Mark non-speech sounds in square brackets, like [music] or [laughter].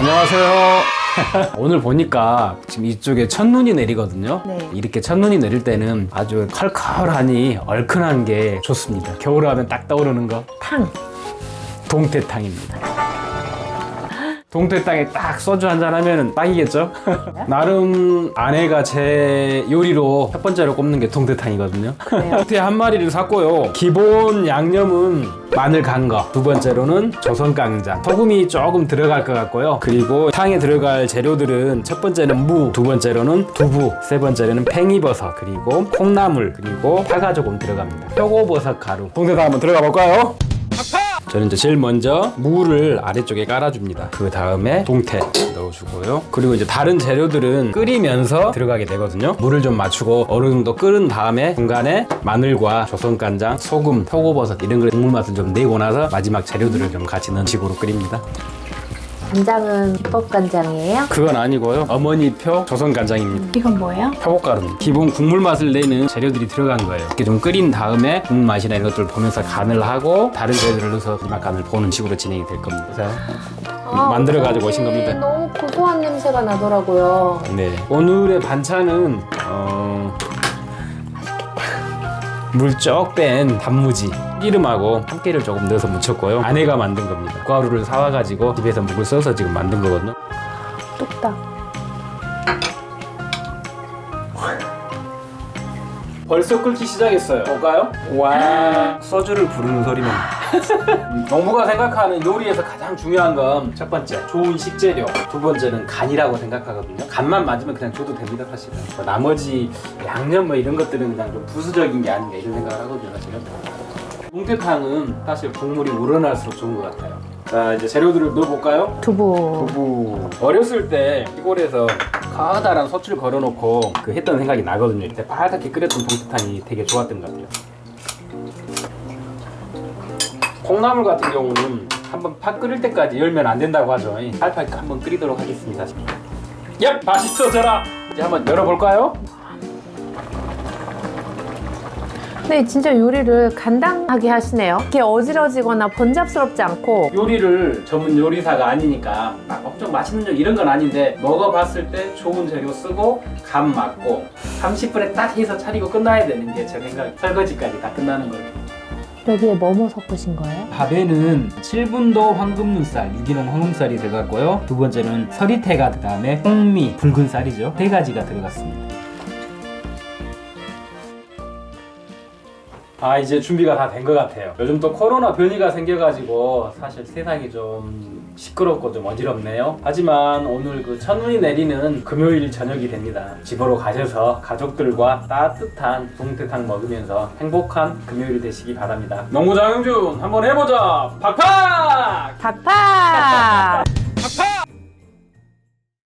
안녕하세요. [laughs] 오늘 보니까 지금 이쪽에 첫눈이 내리거든요. 네. 이렇게 첫눈이 내릴 때는 아주 컬컬하니 얼큰한 게 좋습니다. 겨울 하면 딱 떠오르는 거 탕. 동태탕입니다. 동태탕에 딱 소주 한잔 하면 딱이겠죠? [laughs] 나름 아내가 제 요리로 첫 번째로 꼽는 게 동태탕이거든요. 네. 동태 한 마리를 샀고요. 기본 양념은 마늘 간 거. 두 번째로는 조선 깡장. 소금이 조금 들어갈 것 같고요. 그리고 탕에 들어갈 재료들은 첫 번째는 무, 두 번째로는 두부, 세 번째로는 팽이버섯, 그리고 콩나물, 그리고 파가 조금 들어갑니다. 표고버섯 가루. 동태탕 한번 들어가 볼까요? 저는 이제 제일 먼저 무를 아래쪽에 깔아줍니다. 그 다음에 동태 넣어주고요. 그리고 이제 다른 재료들은 끓이면서 들어가게 되거든요. 물을 좀 맞추고 어느 정도 끓은 다음에 중간에 마늘과 조선간장, 소금, 표고버섯 이런 걸 국물 맛을 좀 내고 나서 마지막 재료들을 좀 같이 넣은 식으로 끓입니다. 간장은 비법 간장이에요? 그건 아니고요. 어머니 표 조선 간장입니다. 이건 뭐예요? 표고가루 기본 국물 맛을 내는 재료들이 들어간 거예요. 이렇게 좀 끓인 다음에 국물 맛이나 이런 것들을 보면서 간을 하고 다른 재료들을 넣어서 마지막 간을 보는 식으로 진행이 될 겁니다. 그래서 만들어 가지고 오신 겁니다. 너무 고소한 냄새가 나더라고요. 네. 오늘의 반찬은 어... 물쩍 뺀 단무지 기름하고 참깨를 조금 넣어서 무쳤고요. 아내가 만든 겁니다. 가루를 사와가지고 집에서 묵을 써서 지금 만든 거거든요. 뚝딱. 벌써 끓기 시작했어요. 볼까요? 와. 소주를 부르는 소리만. [laughs] 농부가 생각하는 요리에서 가장 중요한 건 첫 번째 좋은 식재료, 두 번째는 간이라고 생각하거든요. 간만 맞으면 그냥 줘도 됩니다, 사실은. 뭐 나머지 양념 뭐 이런 것들은 그냥 좀 부수적인 게 아닌가 이런 생각을 하거든요, 사실은. 동태탕은 사실 국물이 우러날수록 좋은 것 같아요. 자 이제 재료들을 넣어볼까요? 두부. 두부 어렸을 때 시골에서 커다란 소출 걸어놓고 그 했던 생각이 나거든요. 이때 파랗게 끓였던 동태탕이 되게 좋았던 것 같아요. 콩나물 같은 경우는 한번 파 끓일 때까지 열면 안 된다고 하죠. 팔팔 한번 끓이도록 하겠습니다. 야 맛있어져라. 이제 한번 열어볼까요? 네, 진짜 요리를 간단하게 하시네요. 이렇게 어지러지거나 번잡스럽지 않고 요리를 전문 요리사가 아니니까 막 엄청 맛있는 요 이런 건 아닌데 먹어봤을 때 좋은 재료 쓰고 간 맞고 30분에 딱 해서 차리고 끝나야 되는 게 제 생각 설거지까지 다 끝나는 거예요. 여기에 뭐뭐 섞으신 거예요? 밥에는 7분도 황금 눈살, 유기농 황금살이 들어갔고요. 두 번째는 서리태가 그다음에 홍미, 붉은 쌀이죠. 세 가지가 들어갔습니다. 아 이제 준비가 다 된 것 같아요. 요즘 또 코로나 변이가 생겨가지고 사실 세상이 좀 시끄럽고 좀 어지럽네요. 하지만 오늘 그 첫눈이 내리는 금요일 저녁이 됩니다. 집으로 가셔서 가족들과 따뜻한 동태탕 먹으면서 행복한 금요일 되시기 바랍니다. 농구 장영준 한번 해보자. 팍팍! 팍팍!